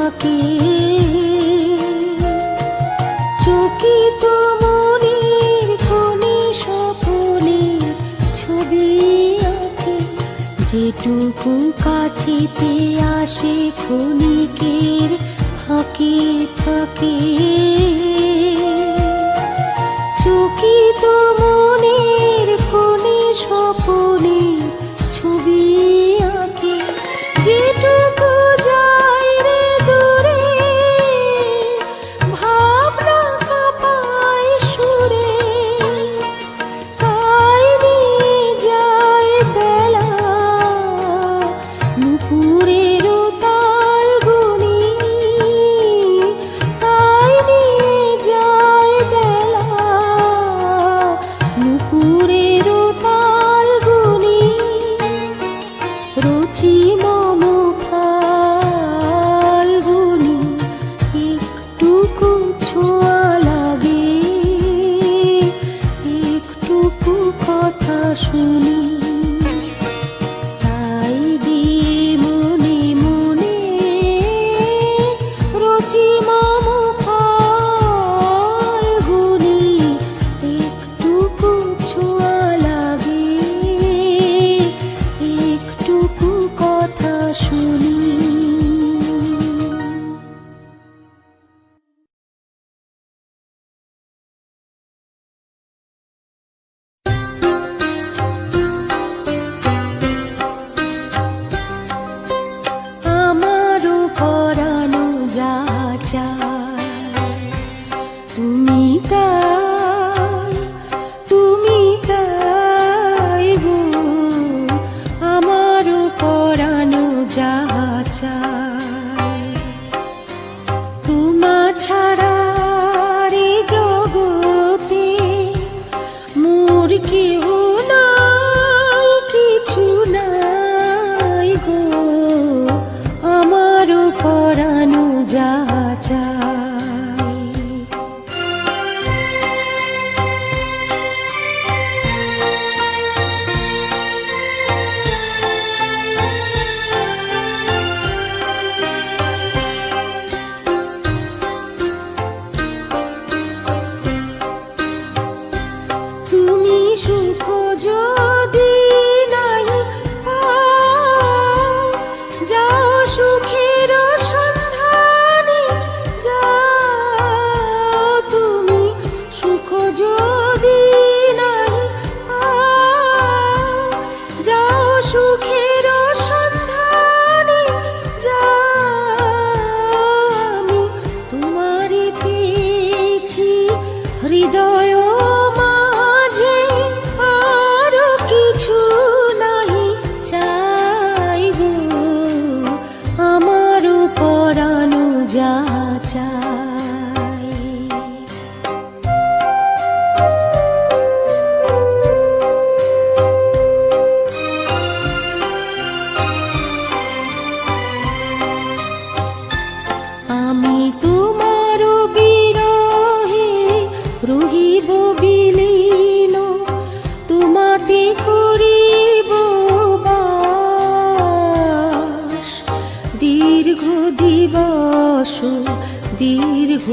তাকে চকিত মনের কোণে সপনে ছবি আঁকে। যেটুকু কাছিতে আসে ক্ষণিকের ফাঁকে থাকে চকিত মনের কোণে সপনে বিলীন তোমাতে করিব দীর্ঘ দিবস দীর্ঘ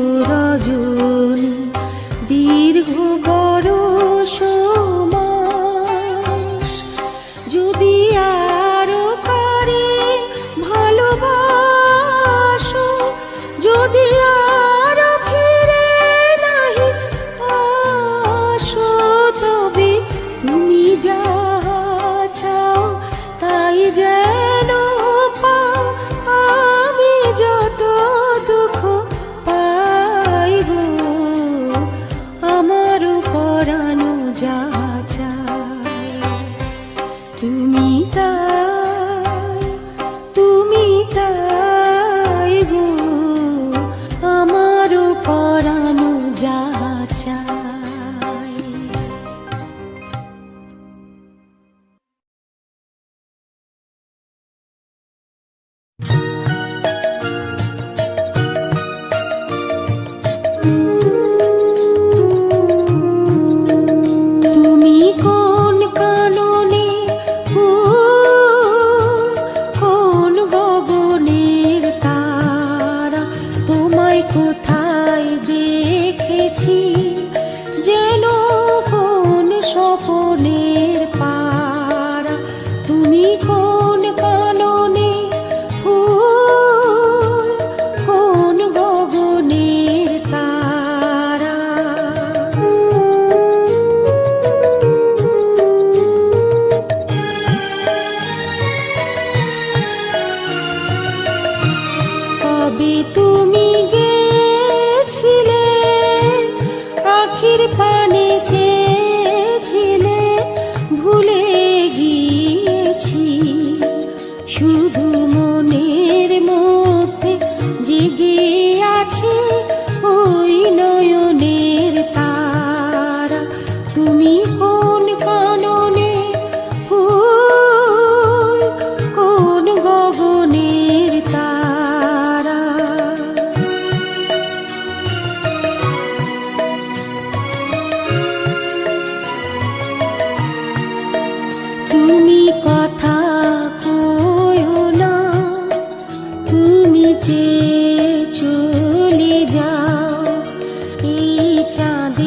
चांदी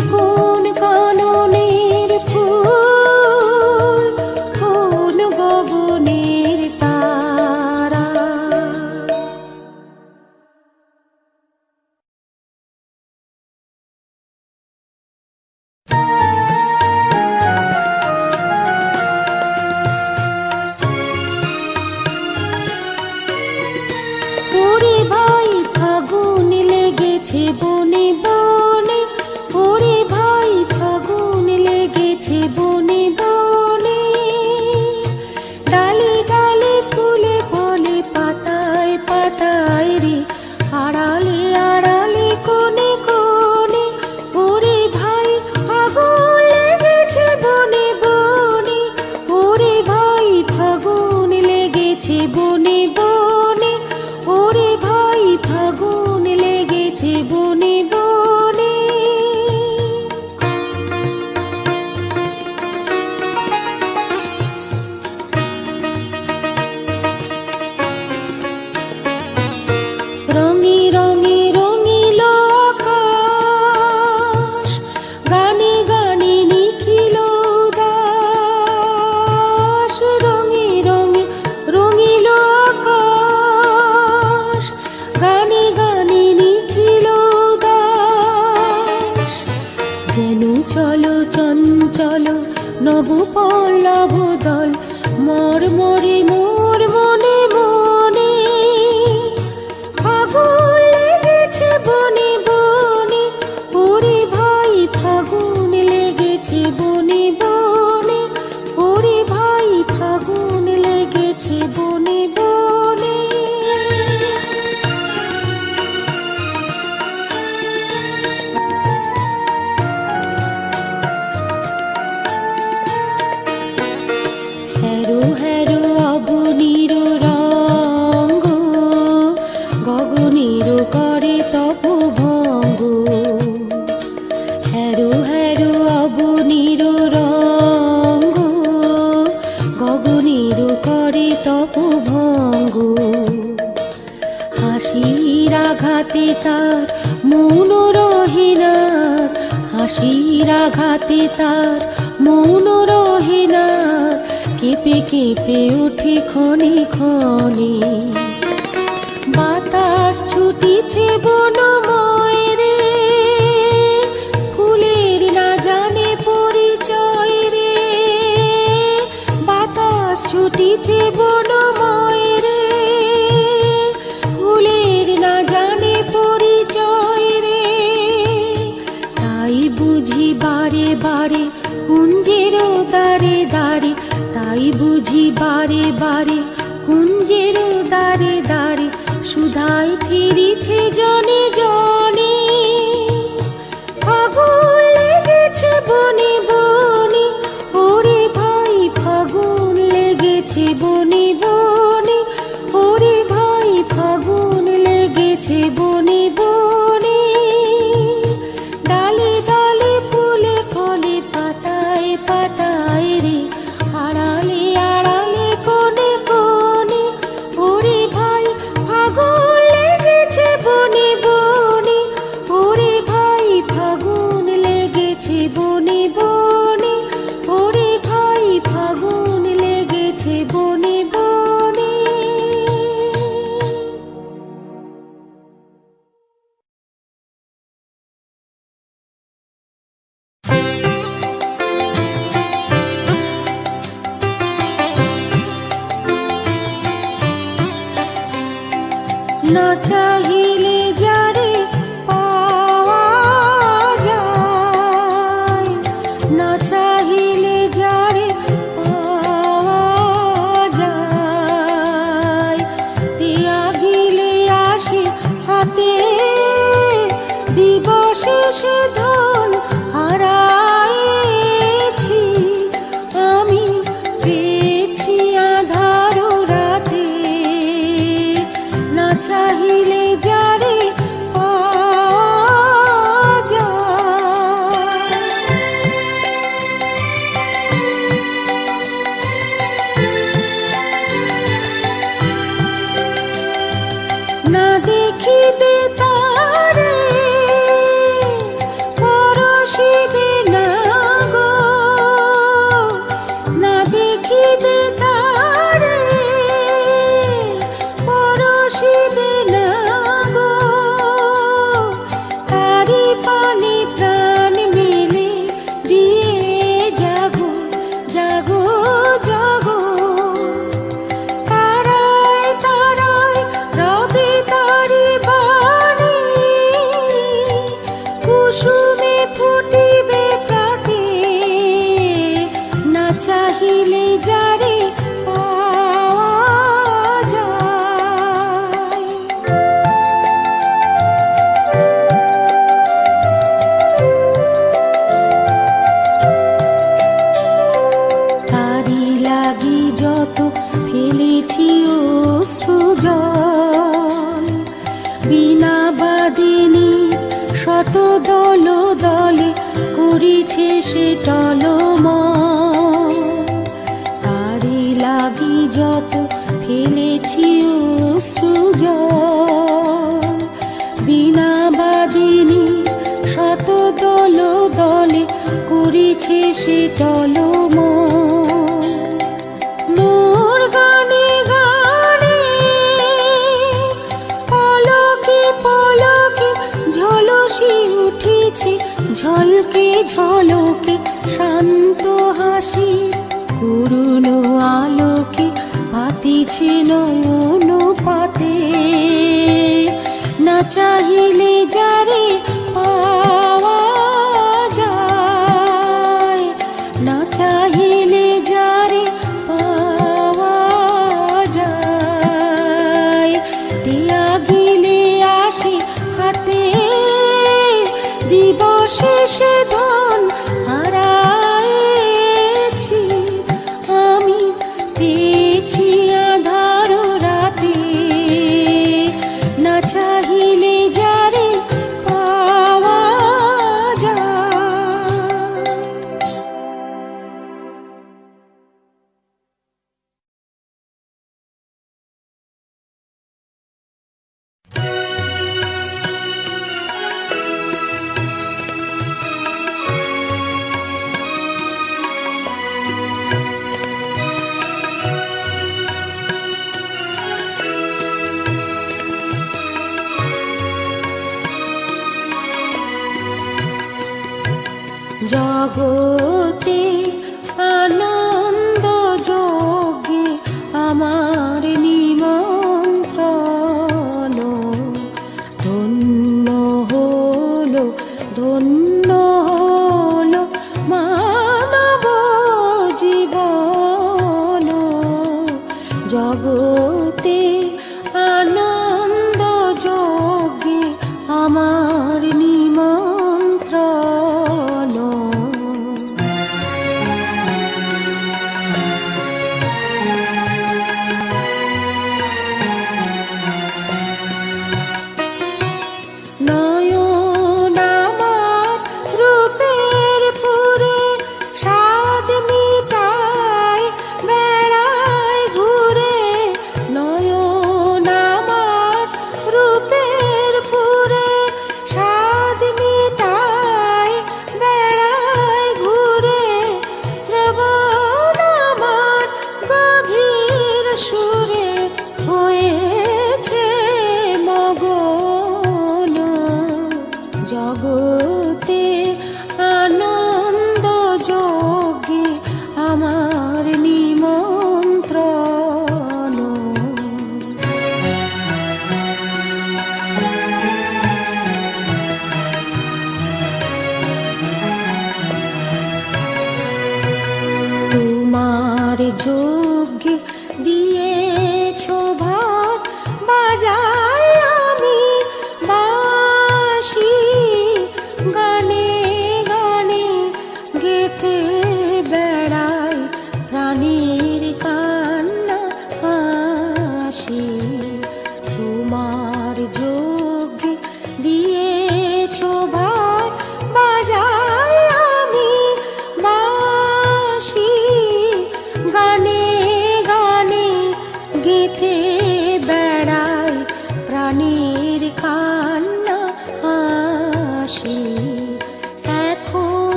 को পিছে বনো শেষে ধন হারা হয়েছে সে টলম পলকে পলকে ঝলসি উঠেছে, ঝলকে ঝলকে শান্ত হাসি করুণ আলোকে পাতিছে নৌন পাতে না চাহিলে যা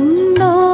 nắng nôi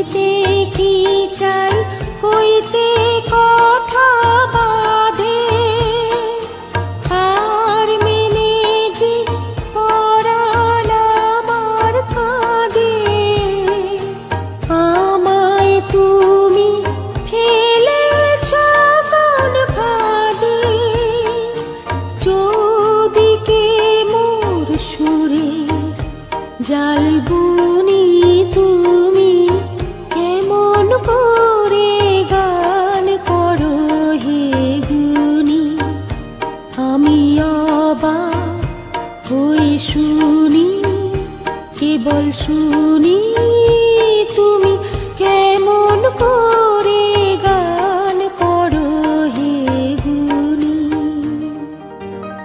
কইতে কি চাই? কইতে কর